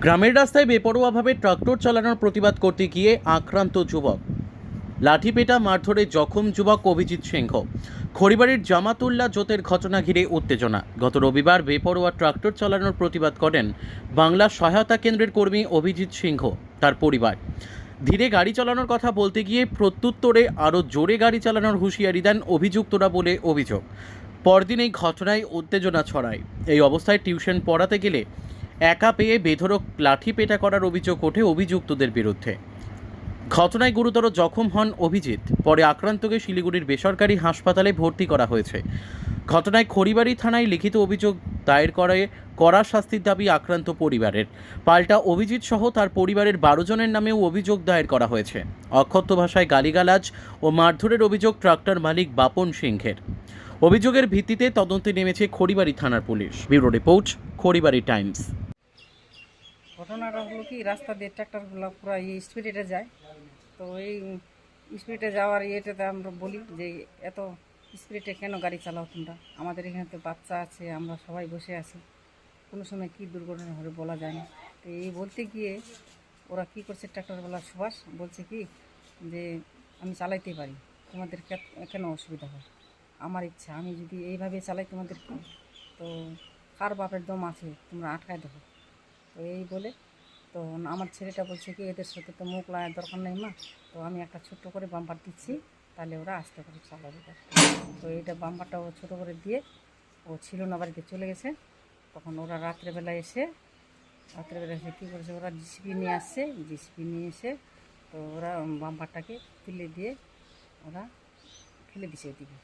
গ্রামের রাস্তায় বেপরোয়াভাবে ট্রাক্টর চালানোর প্রতিবাদ করতে গিয়ে আক্রান্ত যুবক। লাঠিপেটা মারধরে জখম যুবক অভিজিৎ সিংহ। খড়িবাড়ির জামাতুল্লাহ জোতের ঘটনা ঘিরে উত্তেজনা। গত রবিবার বেপরোয়া ট্রাক্টর চালানোর প্রতিবাদ করেন বাংলা সহায়তা কেন্দ্রের কর্মী অভিজিৎ সিংহ, তার পরিবার। ধীরে গাড়ি চালানোর কথা বলতে গিয়ে প্রত্যুত্তরে আরও জোরে গাড়ি চালানোর হুঁশিয়ারি দেন অভিযুক্তরা বলে অভিযোগ। পরদিন এই ঘটনায় উত্তেজনা ছড়ায়। এই অবস্থায় টিউশন পড়াতে গেলে একা পেয়ে বেধরক লাঠি পেটা করার অভিযোগ ওঠে অভিযুক্তদের বিরুদ্ধে। ঘটনায় গুরুতর জখম হন অভিজিৎ। পরে আক্রান্তকে শিলিগুড়ির বেসরকারি হাসপাতালে ভর্তি করা হয়েছে। ঘটনায় খড়িবাড়ি থানায় লিখিত অভিযোগ দায়ের করে কড়া শাস্তির দাবি আক্রান্ত পরিবারের। পাল্টা অভিজিৎ সহ তার পরিবারের বারো জনের নামেও অভিযোগ দায়ের করা হয়েছে। অক্ষত ভাষায় গালিগালাজ ও মারধরের অভিযোগ ট্রাক্টর মালিক বাপন সিংহের। অভিযোগের ভিত্তিতে তদন্তে নেমেছে খড়িবাড়ি থানার police. Bureau report, Kharibari Times. ঘটনাটা হলো কি, রাস্তা দিয়ে ট্রাক্টরগুলো পুরো এই স্পিডে যায়। তো এই স্পিডে যাওয়ার ইয়েটাতে আমরা বলি যে এত স্পিডে কেন গাড়ি চালাও তোমরা? আমাদের এখানে তো বাচ্চা আছে, আমরা সবাই বসে আছি। কোনো সময় কী দুর্ঘটনা হবে বলা যায় না। তো এই বলতে গিয়ে ওরা কি করছে ট্রাক্টরওয়ালা সুভাষ বলছে কি যে, আমি চালাইতে পারি, তোমাদের কেন অসুবিধা হয়? আমার ইচ্ছা, আমি যদি এইভাবে চালাই তোমাদের তো কার বাপের দম আছে? তোমরা আটকায় দেখো। তো এই বলে তো আমার ছেলেটা বলছে কি, এদের সাথে তো মুখ লাগার দরকার নেই মা। তো আমি একটা ছোট্ট করে বাম্পার দিচ্ছি। তাহলে ওরা আস্তে করে চালাবে তো এইটা বাম্বারটা ও ছোটো করে দিয়ে ও ছিল না, বাড়িতে চলে গেছে। তখন ওরা রাত্রেবেলা এসে রাত্রেবেলা এসে কী করেছে, ওরা জিসিপি নিয়ে আসছে। জিসিপি নিয়ে এসে তো ওরা বাম্পারটাকে তুলে দিয়ে ওরা ফেলে দিছে ওদিকে।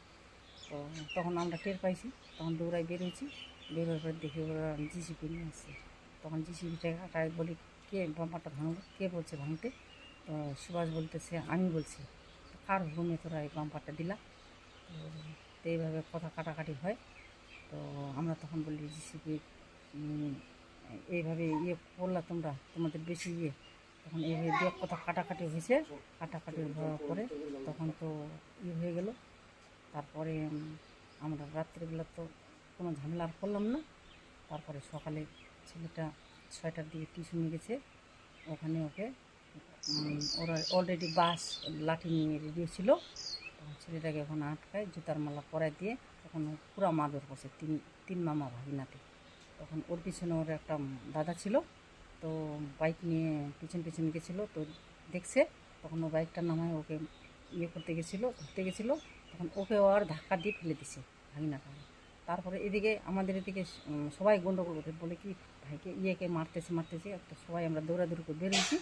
তো তখন আমরা টের পাইছি, তখন দৌড়াই বেরোচ্ছি বেরোর পর দেখি ওরা জিসিপি নিয়ে আসছে। তখন জিসিবিটা বলি, কে বাম্পারটা ভাঙবো কে বলছে ভাঙতে? তো সুভাষ বলতেছে, আমি বলছি। কার হুকুমে তোরা এই বাম্পারটা দিলা। তো এইভাবে কথা কাটাকাটি হয়। তো আমরা তখন বলি জিসিপি এইভাবে ইয়ে করলা তোমরা, তোমাদের বেশি ইয়ে। তখন এইভাবে দিয়ে কথা কাটাকাটি হয়েছে। কাটাকাটি হওয়ার পরে তখন তো ইয়ে হয়ে গেল। তারপরে আমরা রাত্রিবেলা তো কোনো ঝামেলা আর করলাম না। তারপরে সকালে ছেলেটা ছয়টার দিকে টিউশনে গেছে। ওখানে ওকে ওরা অলরেডি বাস, লাঠি নিয়ে রেডি ছিল। তখন ছেলেটাকে ওখানে আটকায়, জুতার মালা পরায় দিয়ে তখন পুরা মাদর করছে, তিন তিন মামা ভাগিনাতে তখন ওর পিছনে ওর একটা দাদা ছিল, তো বাইক নিয়ে পিছন পিছন গেছিল, তো দেখছে, তখন ও বাইকটা নামায় ওকে ইয়ে করতে গেছিল, ধরতে গেছিল, তখন ওকে ও আর ধাক্কা দিয়ে ফেলে দিছে ভাগিনাটা তারপরে এদিকে আমাদের এদিকে সবাই গন্ডগোল করতে বলে কি, ভাইকে, ইয়েকে মারতেছে মারতেছে। তো সবাই আমরা দৌড়াদৌড়ি করে বেরিয়েছি।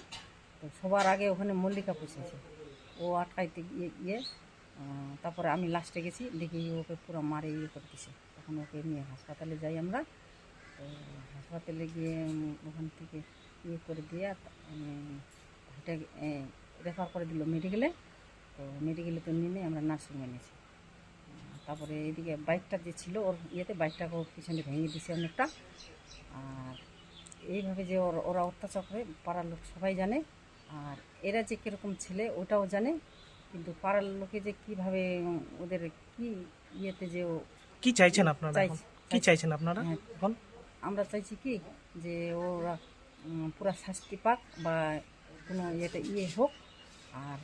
তো সবার আগে ওখানে মল্লিকা বসেছে ও আটকাইতে গিয়ে গিয়ে তারপরে আমি লাস্টে গেছি, দেখি ওকে পুরো মারে ইয়ে করে দিছে। তখন ওকে নিয়ে হাসপাতালে যাই আমরা। তো হাসপাতালে গিয়ে ওখান থেকে ইয়ে করে দিয়ে ভাইটা রেফার করে দিল মেডিকেলে তো মেডিকেলে তো নিয়ে আমরা নার্সিংয়ে নিয়েছি। তারপরে এদিকে বাইকটা যে ছিল, ওর ইয়েতে বাইকটাকে ওর পিছনে ভেঙে দিছে অনেকটা। আর এইভাবে যে ওর, ওরা অত্যাচার করে, পাড়ার লোক সবাই জানে। আর এরা যে কীরকম ছেলে ওটাও জানে। কিন্তু পাড়ার লোকে যে কীভাবে ওদের কি ইয়েতে যে ও কি চাইছেন আপনারা কি চাইছেন আপনারা হ্যাঁ। এখন? আমরা চাইছি কি যে ওরা পুরা শাস্তি পাক বা কোনো ইয়েতে ইয়ে হোক। আর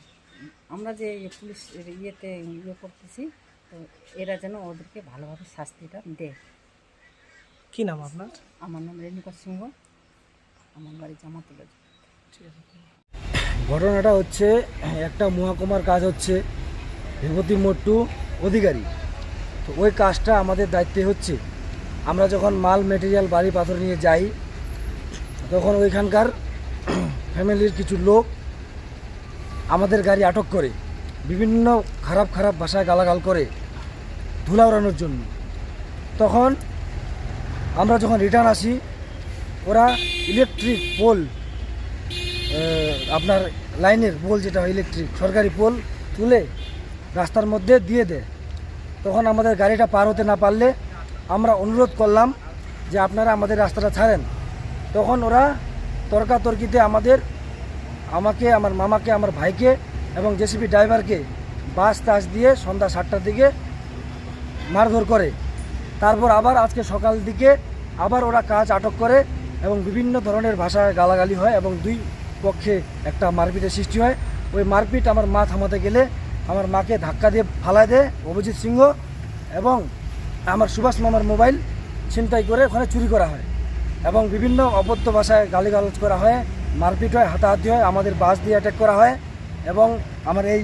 আমরা যে পুলিশ ইয়েতে ইয়ে করতেছি তো এরা যেন ওদেরকে ভালোভাবে শাস্তিটা দেয়। কি নাম আপনার? আমার নাম রেণুকা সিংহ। আমার বাড়ি জামাতুলা ঘটনাটা হচ্ছে, একটা মহাকুমার কাজ হচ্ছে, ভেবতী মোট্টু অধিকারী। তো ওই কাজটা আমাদের দায়িত্বে হচ্ছে। আমরা যখন মাল মেটেরিয়াল বাড়ি, পাথর নিয়ে যাই, তখন ওইখানকার ফ্যামিলির কিছু লোক আমাদের গাড়ি আটক করে, বিভিন্ন খারাপ খারাপ ভাষায় গালাগাল করে ধুলা উড়ানোর জন্য। তখন আমরা যখন রিটার্ন আসি, ওরা ইলেকট্রিক পোল আপনার লাইনের পোল যেটা হয় ইলেকট্রিক সরকারি পোল তুলে রাস্তার মধ্যে দিয়ে দেয়। তখন আমাদের গাড়িটা পার হতে না পারলে আমরা অনুরোধ করলাম যে আপনারা আমাদের রাস্তাটা ছাড়েন। তখন ওরা তর্কাতর্কিতে আমাদের, আমাকে, আমার মামাকে, আমার ভাইকে এবং জেসিবি ড্রাইভারকে বাস টাস দিয়ে সন্ধ্যা সাতটার দিকে মারধর করে। তারপর আবার আজকে সকাল দিকে আবার ওরা কাজ আটক করে এবং বিভিন্ন ধরনের ভাষায় গালাগালি হয় এবং দুই পক্ষে একটা মারপিটের সৃষ্টি হয়। ওই মারপিট আমার মা থামাতে গেলে আমার মাকে ধাক্কা দিয়ে ফালায় দেয় অভিজিৎ সিংহ এবং আমার সুভাষ মামার মোবাইল ছিনতাই করে ওখানে চুরি করা হয় এবং বিভিন্ন অবদ্ধ ভাষায় গালিগালাজ করা হয়, মারপিট হয়, হাতাহাতি হয়, আমাদের বাস দিয়ে অ্যাটাক করা হয় এবং আমার এই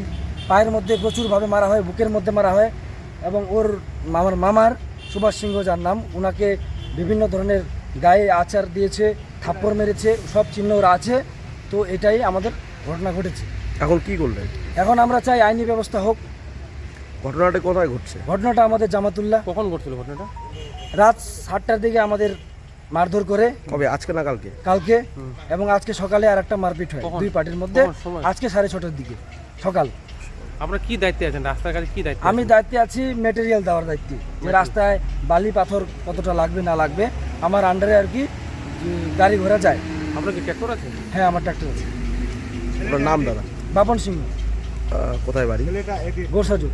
পায়ের মধ্যে প্রচুরভাবে মারা হয়, বুকের মধ্যে মারা হয় এবং ওর আমার মামার সুভাষ সিংহ যার নাম ওনাকে বিভিন্ন ধরনের গায়ে আচার দিয়েছে, থাপ্পড় মেরেছে, সব চিহ্ন ওরা আছে। তো এটাই আমাদের ঘটনা ঘটেছে। এখন কি করলেন? এখন আমরা চাই আইনি ব্যবস্থা হোক। ঘটনাটা কোথায় ঘটছে? ঘটনাটা আমাদের জামাতুল্লাহ। কখন ঘটছিল ঘটনাটা? রাত সাতটার দিকে আমাদের মারধর করে। কবে? আজকে না কালকে? কালকে। এবং আজকে সকালে আর একটা মারপিট হয় দুই পার্টির মধ্যে। আজকে সাড়ে ছটার দিকে সকাল। আপনারা কি দায়িত্বে আছেন? রাস্তার কাছে কি দায়িত্ব আমি দায়িত্বে আছি মেটেরিয়াল দেওয়ার দায়িত্বে। যে রাস্তায় বালি পাথর কতটা লাগবে না লাগবে আমার আন্ডারে আর কি গাড়ি ঘোড়া যায়। আপনার কি ট্র্যাক্টর আছে? হ্যাঁ আমার ট্র্যাক্টর আছে। আপনার নাম দাদা? বাপন সিংহ। কোথায় বাড়ি? গোসাজু